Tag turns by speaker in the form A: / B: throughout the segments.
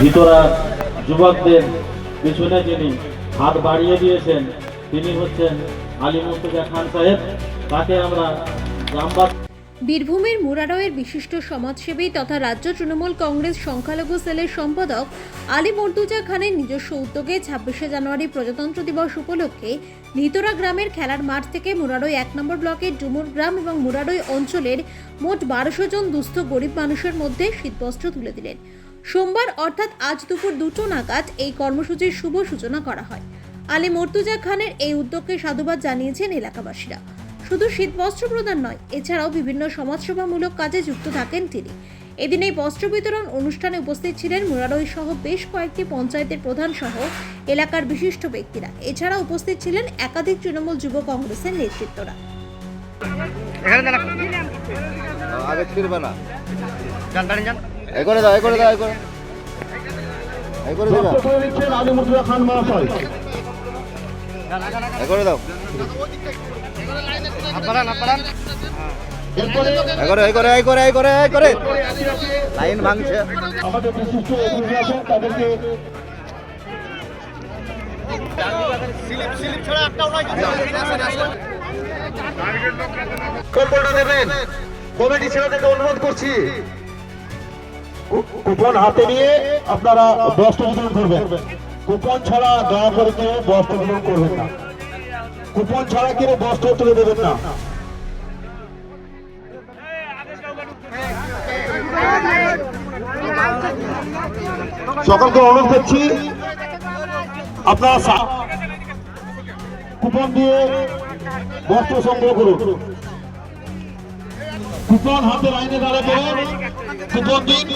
A: ভিতরা যুবকদের পিছনে যিনি হাত বাড়িয়ে দিয়েছেন, তিনি হচ্ছেন আলী মুর্তজা খান সাহেব। তাকে আমরা গ্রামবাসী
B: বীরভূমের মুরারয়ের বিশিষ্ট সমাজসেবী তথা রাজ্য তৃণমূল কংগ্রেস সংখ্যালঘু সেলের সম্পাদক আলী মর্তুজা খানের নিজস্ব উদ্যোগে ছাব্বিশে জানুয়ারি প্রজাতন্ত্র দিবস উপলক্ষে নিতরা গ্রামের খেলার মাঠ থেকে মুরারই এক নম্বর ব্লকের ডুমুর গ্রাম এবং মুরারই অঞ্চলের মোট বারোশো জন দুস্থ গরিব মানুষের মধ্যে শীতবস্ত্র তুলে দিলেন। সোমবার অর্থাৎ আজ দুপুর দুটো নাগাদ এই কর্মসূচির শুভ সূচনা করা হয়। আলী মর্তুজা খানের এই উদ্যোগকে সাধুবাদ জানিয়েছেন এলাকাবাসীরা। শুধু শীত বস্ত্র প্রদান নয়, এছাড়াও বিভিন্ন সমাজসেবামূলক কাজে যুক্ত থাকেন তিনি। এদিন এই বস্ত্র বিতরণ অনুষ্ঠানে উপস্থিত ছিলেন মুরারই সহ বেশ কয়েকটি পঞ্চায়েতের প্রধান সহ এলাকার বিশিষ্ট ব্যক্তিরা। এছাড়া উপস্থিত ছিলেন একাধিক তৃণমূল যুব কংগ্রেসের নেতৃত্বরা।
C: আগে করে দাও এই করে দাও এই করে এই করে দিবা
D: করে দিচ্ছেন আলী মুর্তুজা খান মহাশয়।
C: এই করে দাও।
E: হাত বাড়ান হাত বাড়ান
D: এরপরে
C: এই করে এই করে এই করে এই করে এই করে। লাইন ভাঙছে।
D: আমাদের বিশিষ্ট অতিথি আছেন তাদেরকে কম্বলটা দেবেন। কমিটি ছেলেদেরকে অনুরোধ করছি। কুপন হাতে নিয়ে আপনারা বস্ত্র বিতরণ করবেন। কুপন ছাড়া দয়া করে কেউ বস্ত্র বিতরণ করবেন না। কুপন ছাড়া কেউ বস্ত্র তুলে দেবেন না। সকলকে অনুরোধ করছি, আপনারা কুপন দিয়ে বস্ত্র সংগ্রহ করুন। কুপন হাতে লাইনে দাঁড়াবে কুপন দিন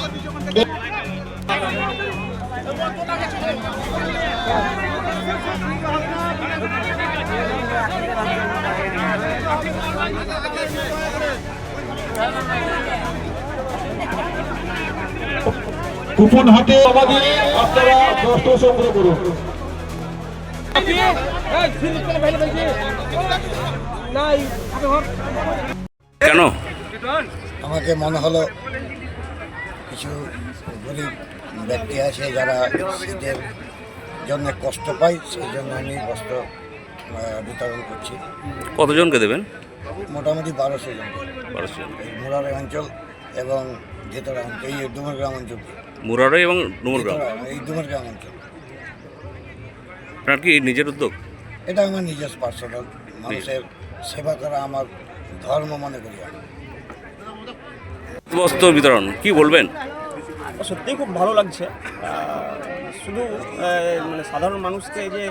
D: কুপন হাতে জমা দিয়ে আপনারা বস্ত্র সংগ্রহ করুন
F: কেন
G: আমাকে মনে হলো কিছু গরিব ব্যক্তি আছে যারা শীতের জন্য কষ্ট পায় সেই জন্য আমি বস্ত্র বিতরণ করছি।
F: কতজনকে দেবেন?
G: মোটামুটি বারোশো জন
F: বারোশো জন।
G: এই মুরার অঞ্চল এবং ভেতরা এই ডুমুর গ্রাম অঞ্চল।
F: মুরারই এবং ডুমুরগ্রাম?
G: এই ডুমুর গ্রাম অঞ্চল।
F: আপনার কি নিজের উদ্যোগ?
G: এটা আমার নিজস্ব পার্সোনাল মানুষের সেবা করা আমার ধর্ম মনে করি আমি।
F: বস্ত্র বিতরণ, কি বলবেন?
H: সত্যিই খুব ভালো লাগছে। শুধু মানে সাধারণ মানুষকে যে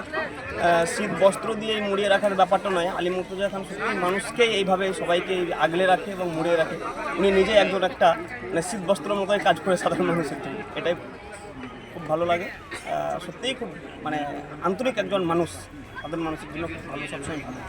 H: শীত বস্ত্র দিয়ে মুড়িয়ে রাখার ব্যাপারটা নয়, আলী মুর্তুজা খান সত্যি মানুষকে এইভাবে সবাইকে আগলে রাখে এবং মুড়িয়ে রাখে। উনি নিজে একজন একটা মানে শীত বস্ত্র মতোই কাজ করে সাধারণ মানুষের জন্য। এটাই খুব ভালো লাগে। সত্যিই খুব মানে আন্তরিক একজন মানুষ। সাধারণ মানুষের জন্য খুব ভালো, সবসময় ভালো।